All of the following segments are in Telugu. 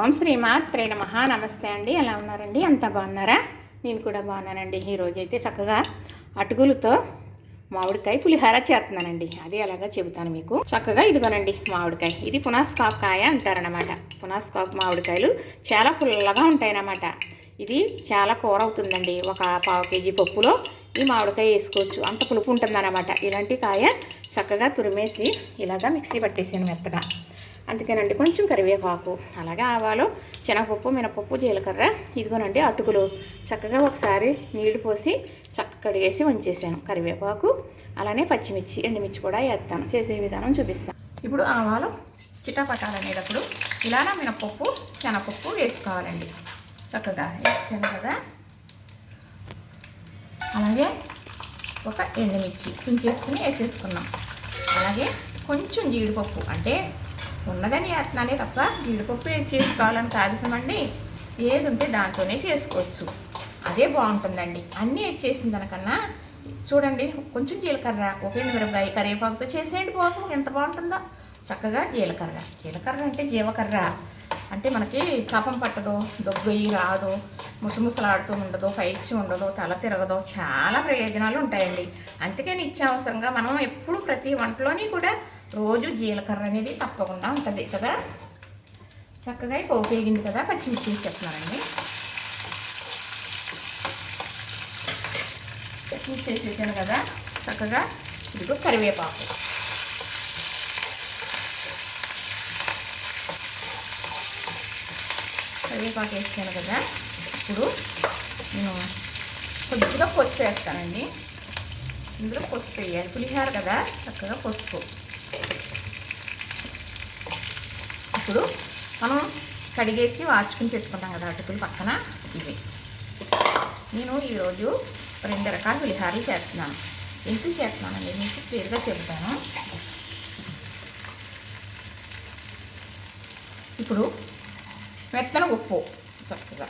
ఓం శ్రీ మాత్రే నమః. నమస్తే అండి. ఎలా ఉన్నారండి? అంతా బాగున్నారా? నేను కూడా బాగున్నానండి. ఈరోజు అయితే చక్కగా అటుకులతో మామిడికాయ పులిహార చేస్తున్నానండి. అది ఎలాగా చెబుతాను మీకు. చక్కగా ఇదిగోనండి మామిడికాయ. ఇది పునాస్కాప్ కాయ అంటారనమాట పునాస్కాప్ మామిడికాయలు చాలా పుల్లగా ఉంటాయన్నమాట. ఇది చాలా కూర అవుతుందండి. ఒక పావు కేజీ పప్పులో ఈ మామిడికాయ వేసుకోవచ్చు. అంత పులుపు ఉంటుందన్నమాట. ఇలాంటి కాయ చక్కగా తురిమేసి ఇలాగా మిక్సీ పట్టేసాను మెత్తగా. అందుకేనండి కొంచెం కరివేపాకు అలాగే ఆవాలు శనగపప్పు మినపప్పు జీలకర్ర ఇదిగోనండి అటుకులు. చక్కగా ఒకసారి నీళ్ళు పోసి చక్క కడిగేసి ఉంచేసాను కరివేపాకు అలానే పచ్చిమిర్చి ఎండుమిర్చి కూడా వేస్తాను. చేసే విధానం చూపిస్తాను. ఇప్పుడు ఆవాలు చిటాపటాలనేటప్పుడు ఇలానా మినపప్పు శనగపప్పు వేసుకోవాలండి. చక్కగా వేసాను కదా. అలాగే ఒక ఎండుమిర్చి తుంచేసుకుని వేసేసుకున్నాం. అలాగే కొంచెం జీడిపప్పు అంటే ఉన్నదని వేస్తున్నానే తప్ప జీడిపప్పు చేసుకోవాలని కాదుసమండి ఏది ఉంటే దాంతోనే చేసుకోవచ్చు. అదే బాగుంటుందండి. అన్నీ చేసిన దానికన్నా చూడండి కొంచెం జీలకర్ర ఒక మిరపకాయ కరివేపాకుతో చేసేయండి పోపు ఎంత బాగుంటుందో. చక్కగా జీలకర్ర. జీలకర్ర అంటే జీవకర్ర. అంటే మనకి కఫం పట్టదు దొగ్గయి రాదు ముసముసలాడుతూ ఉండదు పైచ్చి ఉండదు తల తిరగదు. చాలా ప్రయోజనాలు ఉంటాయండి. అందుకే నిత్యావసరంగా మనం ఎప్పుడు ప్రతి వంటలోని కూడా రోజు జీలకర్ర అనేది తప్పకుండా ఉంటుంది కదా. చక్కగా పోపు వేగింది కదా పచ్చిమిర్చి వేసేస్తున్నారండి. పచ్చిమిర్చి వేసేసాను కదా చక్కగా ఇదిగో కరివేపాకు. కరివేపాకు వేసాను కదా ఇప్పుడు నేను కొద్దిగా పసుపు వేస్తానండి. ఇందులో పసుపు వేయాలి. పులిహార కదా చక్కగా పసుపు. ఇప్పుడు మనం కడిగేసి వాచుకుని పెట్టుకుంటాం కదా అటుకులు పక్కన ఇవి. నేను ఈరోజు రెండు రకాల పులిహారలు చేస్తున్నాను. ఎందుకు చేస్తున్నానండి? మీకు క్లియర్గా చెప్తాను ఇప్పుడు మెత్తన ఉప్పు చక్కగా.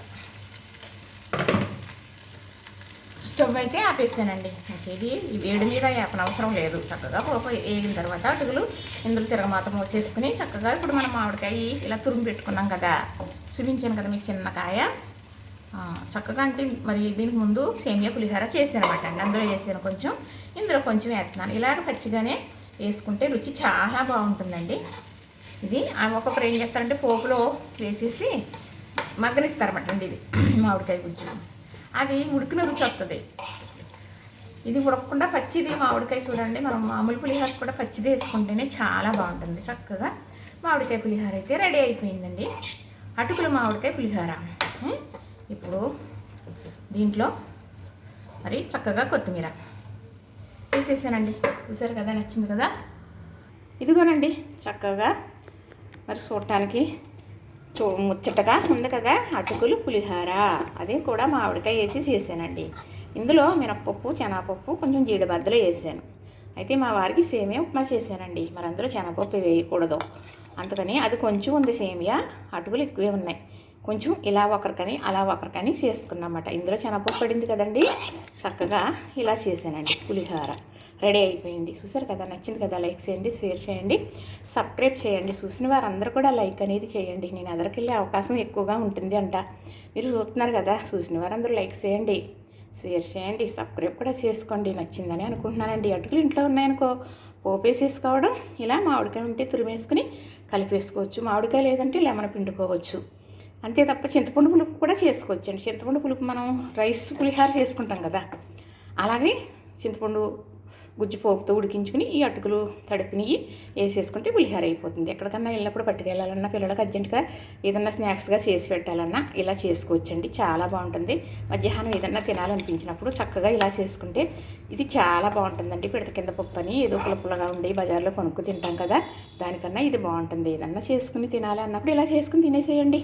స్టవ్ అయితే ఆపేసానండి. ఇది వేడి మీద అవసరం లేదు. చక్కగా పోపు వేగిన తర్వాత అటుకులు ఇందులో తిరగమాత మోసేసుకుని చక్కగా ఇప్పుడు మనం మామిడికాయ ఇలా తురుము పెట్టుకున్నాం కదా. చూపించాను కదా మీకు చిన్న కాయ. చక్కగా అంటే మరి దీనికి ముందు సేమియా పులిహోర చేసాను అండి. అందులో వేసాను కొంచెం. ఇందులో కొంచెం వేస్తున్నాను. ఇలాగ పచ్చిగానే వేసుకుంటే రుచి చాలా బాగుంటుందండి. ఇది ఒకప్పుడు ఏం చేస్తారంటే పోపులో వేసేసి మగ్గనిస్తారన్నమాట అండి ఇది. మామిడికాయ గుజ్జు అది ఉడికిన రుచి వస్తుంది ఇది ఉడకకుండా పచ్చిది మామిడికాయ చూడండి. మనం మామూలు పులిహోర కూడా పచ్చిది వేసుకుంటేనే చాలా బాగుంటుంది. చక్కగా మామిడికాయ పులిహోర అయితే రెడీ అయిపోయిందండి. అటుకుల మామిడికాయ పులిహోర. ఇప్పుడు దీంట్లో మరి చక్కగా కొత్తిమీర. వేసేసానండి చూసారు కదా? నచ్చింది కదా? ఇదిగోనండి. చక్కగా మరి చూడటానికి చూ ముచ్చటగా ఉంది కదా అటుకులు పులిహార అదే కూడా మామిడికాయ వేసి చేశానండి. ఇందులో మినప్పప్పు శనగపప్పు కొంచెం జీడిబద్దలు వేసాను. అయితే మా వారికి సేమియా ఉప్మా చేశానండి. మరి అందులో శనగపప్పు వేయకూడదు. అందుకని అది కొంచెం ఉంది సేమియా అటుకులు ఎక్కువే ఉన్నాయి. కొంచెం ఇలా ఒకరికని అలా ఒకరికని చేసుకున్నమాట ఇందులో శనగపప్పు పడింది కదండి. చక్కగా ఇలా చేశానండి పులిహార. రెడీ అయిపోయింది. చూసారు కదా? నచ్చింది కదా? లైక్ చేయండి షేర్ చేయండి సబ్స్క్రైబ్ చేయండి. చూసిన వారందరూ కూడా లైక్ అనేది చేయండి. నేను ఎదరికెళ్ళే అవకాశం ఎక్కువగా ఉంటుంది అంట. మీరు చూస్తున్నారు కదా? చూసిన వారందరూ లైక్ చేయండి షేర్ చేయండి సబ్స్క్రైబ్ కూడా చేసుకోండి. నచ్చిందని అనుకుంటున్నానండి. అటుకులు ఇంట్లో ఉన్నాయనుకో పోపేసేసుకోవడం ఇలా మామిడికాయ ఉంటే తురిమేసుకుని కలిపేసుకోవచ్చు. మామిడికాయ లేదంటే లెమన్ పిండుకోవచ్చు. అంతే తప్ప చింతపండు పులుపు కూడా చేసుకోవచ్చండి. చింతపండు పులుపు మనం రైస్ పులిహార చేసుకుంటాం కదా? అలాగే చింతపండు గుజ్జు పోపుతో ఉడికించుకుని ఈ అటుకులు తడిపినవి వేసేసుకుంటే పులిహార అయిపోతుంది. ఎక్కడికన్నా వెళ్ళినప్పుడు పట్టుకెళ్ళాలన్నా పిల్లలకు అర్జెంటుగా ఏదన్నా స్నాక్స్గా చేసి పెట్టాలన్నా ఇలా చేసుకోవచ్చండి. చాలా బాగుంటుంది. మధ్యాహ్నం ఏదన్నా తినాలనిపించినప్పుడు చక్కగా ఇలా చేసుకుంటే ఇది చాలా బాగుంటుందండి. పిడత కింద పప్పు అని ఏదో పులపులగా ఉండి బజార్లో కొనుక్కు తింటాం కదా దానికన్నా ఇది బాగుంటుంది. ఏదన్నా చేసుకుని తినాలన్నప్పుడు ఇలా చేసుకుని తినేసేయండి.